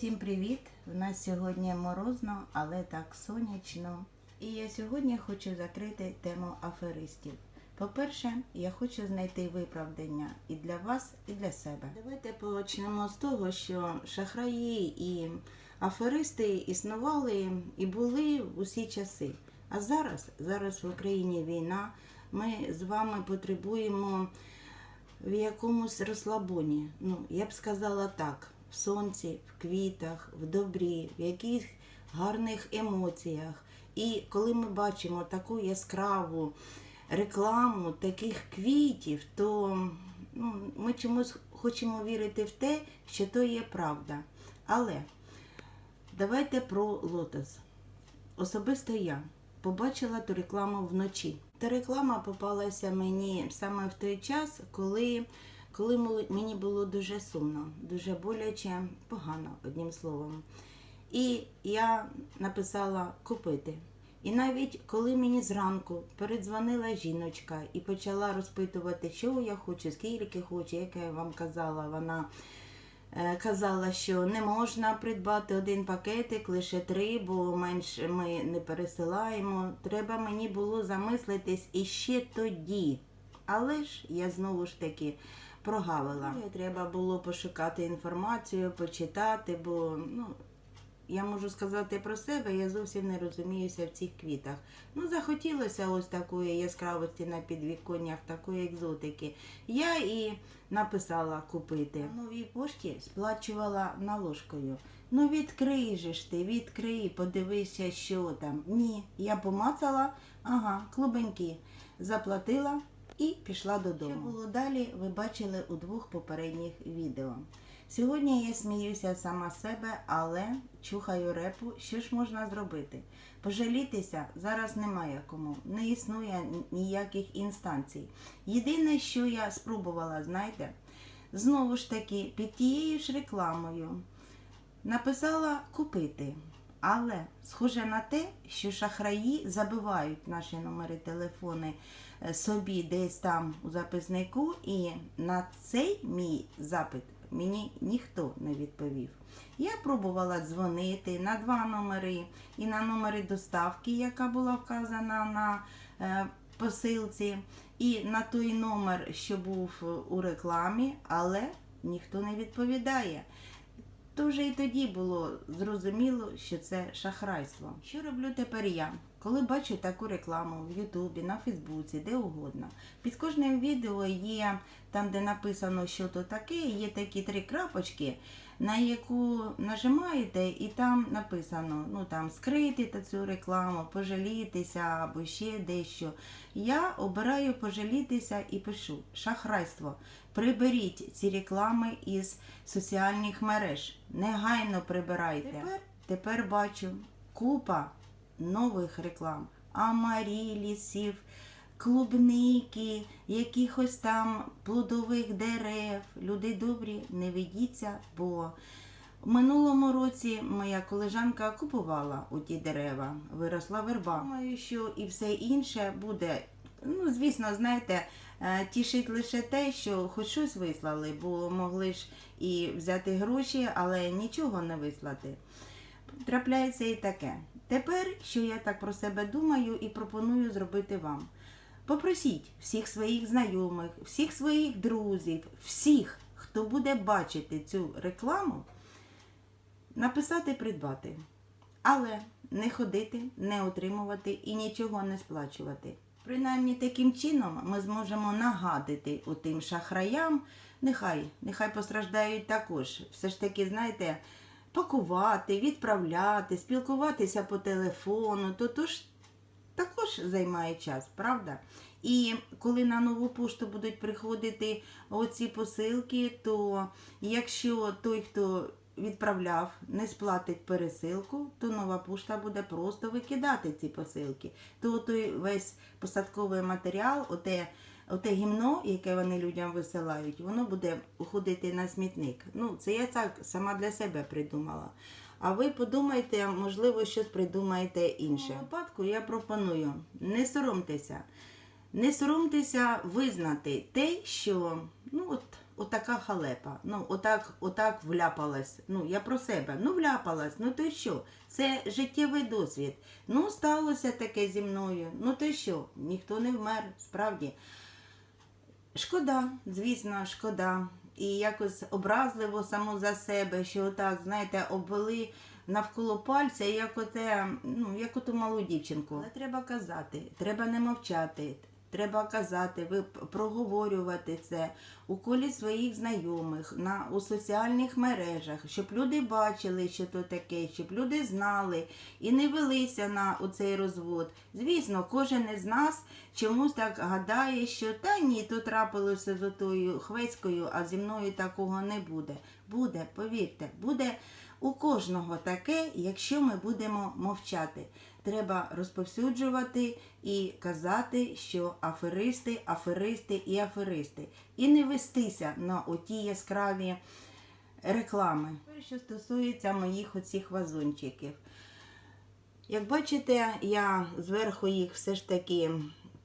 всім привіт! У нас сьогодні морозно, але так сонячно. І я сьогодні хочу закрити тему аферистів. По-перше, я хочу знайти виправдання і для вас, і для себе. Давайте почнемо з того, що шахраї і аферисти існували і були усі часи. А зараз, зараз в Україні війна, ми з вами потребуємо в якомусь розслабоні. Ну, я б сказала так: в сонці, в квітах, в добрі, в яких гарних емоціях. І коли ми бачимо таку яскраву рекламу таких квітів, то ну, ми чомусь хочемо вірити в те, що то є правда. Але давайте про лотос. Особисто я побачила ту рекламу вночі. Та реклама попалася мені саме в той час, коли, коли мені було дуже сумно, дуже боляче, погано, одним словом. І я написала купити. І навіть коли мені зранку передзвонила жіночка і почала розпитувати, що я хочу, скільки хочу, як я вам казала, вона е, казала, що не можна придбати один пакетик, лише три, бо менше ми не пересилаємо. Треба мені було замислитись іще тоді. Але ж я знову ж таки прогавила. Ну, Треба було пошукати інформацію, почитати, бо ну, я можу сказати про себе, я зовсім не розуміюся в цих квітах. Ну, захотілося ось такої яскравості на підвіконнях, такої екзотики. Я і написала купити. На новій пошті сплачувала наложкою. Ну відкрий же ж ти, відкрий, подивися, що там. Ні, я помацала, ага, клубеньки. Заплатила і пішла додому. Що було далі, ви бачили у двох попередніх відео. Сьогодні я сміюся сама себе, але чухаю репу. Що ж можна зробити? Пожалітися зараз немає кому, не існує ніяких інстанцій. Єдине, що я спробувала, знаєте, знову ж таки, під тією ж рекламою написала купити. Але схоже на те, що шахраї забивають наші номери телефони е, собі десь там у записнику, і на цей мій запит мені ніхто не відповів. Я пробувала дзвонити на два номери і на номери доставки, яка була вказана на е, посилці, і на той номер, що був у рекламі, але ніхто не відповідає. То вже і тоді було зрозуміло, що це шахрайство. Що роблю тепер я? Коли бачу таку рекламу в Ютубі, на Фейсбуці, де угодно. Під кожним відео є там, де написано, що то таке, є такі три крапочки, на яку нажимаєте, і там написано, ну там скрити цю рекламу, пожалітися або ще дещо. Я обираю пожалітися і пишу шахрайство. Приберіть ці реклами із соціальних мереж. Негайно прибирайте. Тепер, тепер бачу купа нових реклам. Амарілісів, клубники, якихось там плодових дерев. Люди добрі, не ведіться, бо в минулому році моя колежанка купувала у ті дерева, виросла верба. Думаю, що і все інше буде. Ну, звісно, знаєте, е, тішить лише те, що хоч щось вислали, бо могли ж і взяти гроші, але нічого не вислати. Трапляється і таке. Тепер, що я так про себе думаю і пропоную зробити вам. Попросіть всіх своїх знайомих, всіх своїх друзів, всіх, хто буде бачити цю рекламу, написати придбати. Але не ходити, не отримувати і нічого не сплачувати. Принаймні таким чином ми зможемо нагадити тим шахраям, нехай, нехай постраждають також. Все ж таки, знаєте, пакувати, відправляти, спілкуватися по телефону, то, то ж також займає час, правда? І коли на нову пошту будуть приходити оці посилки, то якщо той, хто відправляв, не сплатить пересилку, то нова пошта буде просто викидати ці посилки. То той весь посадковий матеріал, оте, оте гімно, яке вони людям висилають, воно буде уходити на смітник. Ну, це я так сама для себе придумала. А ви подумайте, можливо, щось придумаєте інше. У я пропоную не соромтеся. Не соромтеся визнати те, що ну от отака халепа. Ну, отак, отак вляпалась. Ну, я про себе. Ну, вляпалась. Ну то що? Це життєвий досвід. Ну, сталося таке зі мною. Ну то що? Ніхто не вмер, справді. Шкода, звісно, шкода. І якось образливо само за себе, що отак, знаєте, обвели навколо пальця, як оте, ну, як оту малу дівчинку. Але треба казати, треба не мовчати. Треба казати, ви проговорювати це у колі своїх знайомих, на, у соціальних мережах, щоб люди бачили, що то таке, щоб люди знали і не велися на оцей розвод. Звісно, кожен із нас чомусь так гадає, що та ні, то трапилося з отою хвеською, а зі мною такого не буде. Буде, повірте, буде у кожного таке, якщо ми будемо мовчати. Треба розповсюджувати і казати, що аферисти, аферисти і аферисти. І не вестися на оті яскраві реклами. Що стосується моїх оцих вазончиків. Як бачите, я зверху їх все ж таки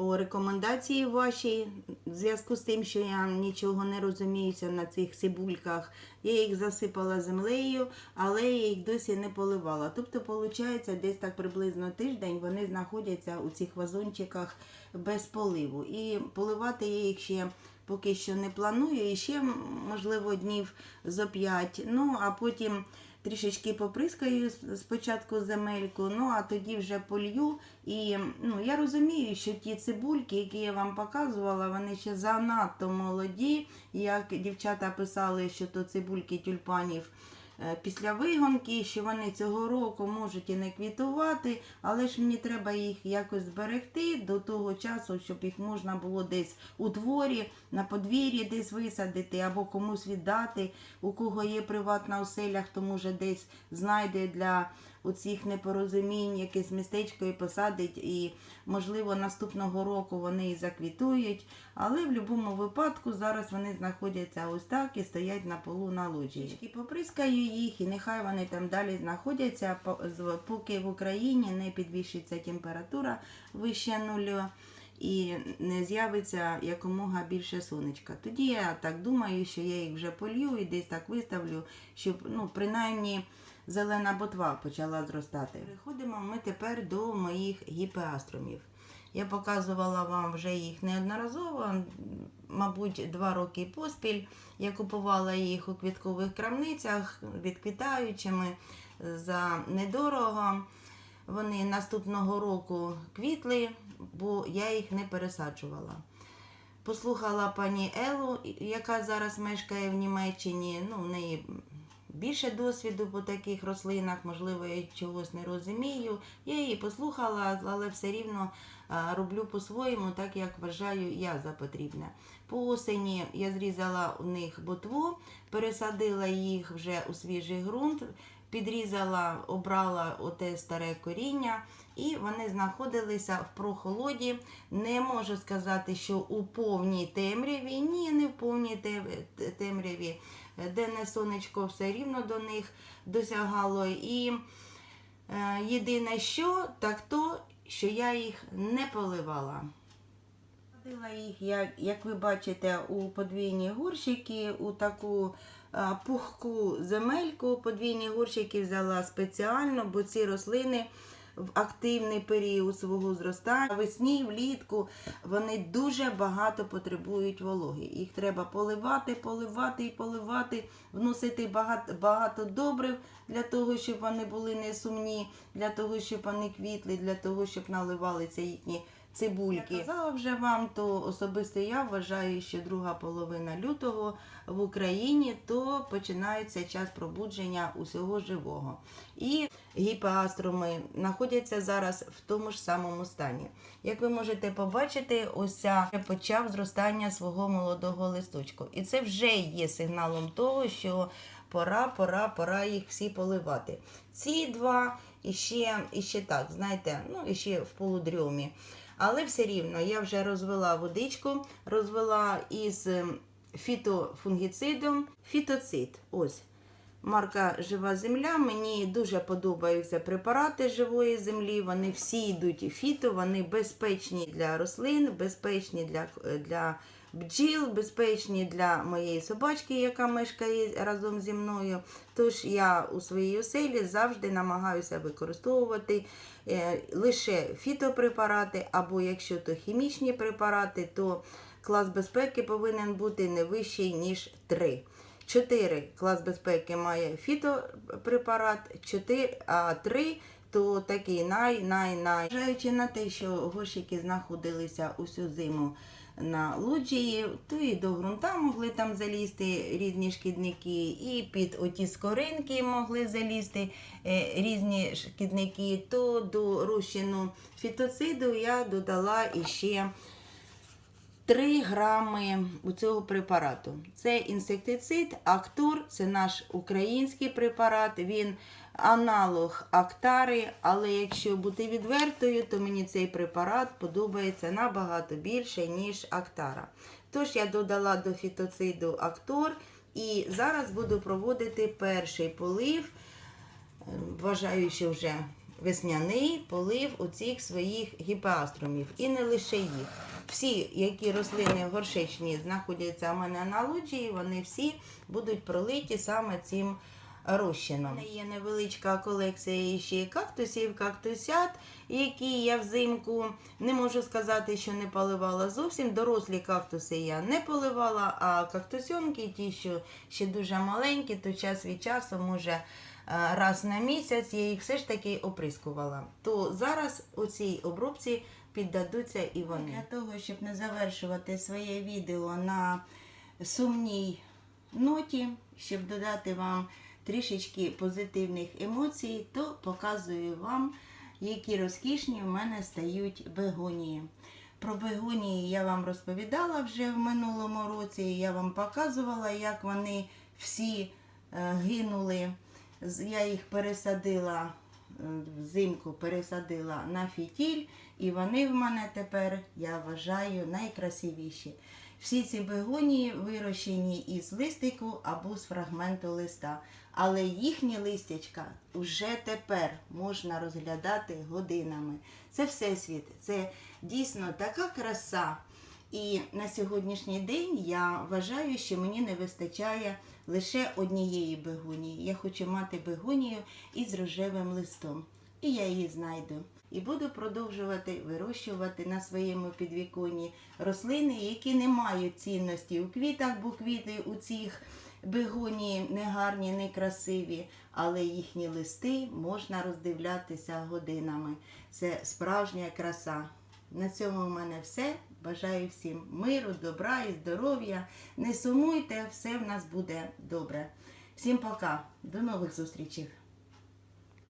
по рекомендації вашій, в зв'язку з тим, що я нічого не розуміюся на цих цибульках, я їх засипала землею, але я їх досі не поливала. Тобто, виходить, десь так приблизно тиждень вони знаходяться у цих вазончиках без поливу. І поливати я їх ще поки що не планую, і ще, можливо, днів зо п'ять. Ну, а потім трішечки поприскаю спочатку земельку, ну а тоді вже полью. І ну, я розумію, що ті цибульки, які я вам показувала, вони ще занадто молоді. Як дівчата писали, що то цибульки тюльпанів після вигонки, що вони цього року можуть і не квітувати, але ж мені треба їх якось зберегти до того часу, щоб їх можна було десь у дворі, на подвір'ї десь висадити або комусь віддати. У кого є приватна оселя, хто може десь знайде для оцих непорозумінь якесь містечко і посадить, і можливо наступного року вони і заквітують. Але в будь-якому випадку зараз вони знаходяться ось так і стоять на полу на лоджії. І поприскаю їх, і нехай вони там далі знаходяться, поки в Україні не підвищиться температура вище нулю. І не з'явиться якомога більше сонечка. Тоді я так думаю, що я їх вже полью і десь так виставлю, щоб ну, принаймні зелена ботва почала зростати. Переходимо ми тепер до моїх гіпеаструмів. Я показувала вам вже їх неодноразово, мабуть, два роки поспіль. Я купувала їх у квіткових крамницях відквітаючими за недорого. Вони наступного року квітли, бо я їх не пересаджувала. Послухала пані Елу, яка зараз мешкає в Німеччині. Ну, в неї більше досвіду по таких рослинах, можливо, я чогось не розумію. Я її послухала, але все рівно роблю по-своєму, так як вважаю я за потрібне. По осені я зрізала у них ботву, пересадила їх вже у свіжий ґрунт, підрізала, обрала оте старе коріння, і вони знаходилися в прохолоді. Не можу сказати, що у повній темряві, ні, не в повній те- те- темряві. Денне сонечко все рівно до них досягало. І е, єдине що, так то, що я їх не поливала. Садила їх, як, як ви бачите, у подвійні горщики, у таку пухку земельку. Подвійні горщики взяла спеціально, бо ці рослини в активний період свого зростання, весні, влітку, вони дуже багато потребують вологи. Їх треба поливати, поливати і поливати, вносити багато, багато добрив для того, щоб вони були не сумні, для того, щоб вони квітли, для того, щоб наливалися їхні цибульки. Я казала вже вам, то особисто я вважаю, що друга половина лютого в Україні то починається час пробудження усього живого. І гіпеаструми знаходяться зараз в тому ж самому стані. Як ви можете побачити, ось почав зростання свого молодого листочку. І це вже є сигналом того, що пора, пора, пора їх всі поливати. Ці два і ще, і ще так, знаєте, ну і ще в полудрьомі. Але все рівно я вже розвела водичку, розвела із ем, фітофунгіцидом. Фітоцид. Ось. Марка Жива земля. Мені дуже подобаються препарати живої землі. Вони всі йдуть фіто, вони безпечні для рослин, безпечні для, для бджіл, безпечні для моєї собачки, яка мешкає разом зі мною. Тож я у своїй оселі завжди намагаюся використовувати е, лише фітопрепарати, або якщо то хімічні препарати, то клас безпеки повинен бути не вищий, ніж 3. 4 клас безпеки має фітопрепарат, 4, а 3 то такий най-най-най. Зважаючи на те, що горщики знаходилися усю зиму на лоджії, то і до ґрунта могли там залізти різні шкідники, і під оті скоринки могли залізти е, різні шкідники, то до розчину фітоциду я додала іще 3 грами у цього препарату. Це інсектицид, Актур, це наш український препарат. Він аналог Актари, але якщо бути відвертою, то мені цей препарат подобається набагато більше, ніж Актара. Тож я додала до фітоциду Актор і зараз буду проводити перший полив. Вважаю, що вже весняний полив оцих своїх гіпеаструмів. І не лише їх. Всі, які рослини горшечні знаходяться у мене на лоджії, вони всі будуть пролиті саме цим розчином. У мене є невеличка колекція ще кактусів, кактусят, які я взимку не можу сказати, що не поливала зовсім. Дорослі кактуси я не поливала, а кактусьонки, ті, що ще дуже маленькі, то час від часу може е, раз на місяць я їх все ж таки оприскувала. То зараз у цій обробці піддадуться і вони. Для того, щоб не завершувати своє відео на сумній ноті, щоб додати вам трішечки позитивних емоцій, то показую вам, які розкішні в мене стають бегонії. Про бегонії я вам розповідала вже в минулому році. Я вам показувала, як вони всі е, гинули. Я їх пересадила е, взимку, пересадила на фітіль, і вони в мене тепер, я вважаю, найкрасивіші. Всі ці бегонії вирощені із листику або з фрагменту листа. Але їхні листячка вже тепер можна розглядати годинами. Це всесвіт, це дійсно така краса. І на сьогоднішній день я вважаю, що мені не вистачає лише однієї бегонії. Я хочу мати бегонію із рожевим листом. І я її знайду. І буду продовжувати вирощувати на своєму підвіконні рослини, які не мають цінності у квітах, бо квіти у цих бегонії не гарні, не красиві, але їхні листи можна роздивлятися годинами. Це справжня краса. На цьому в мене все. Бажаю всім миру, добра і здоров'я. Не сумуйте, все в нас буде добре. Всім пока, до нових зустрічей.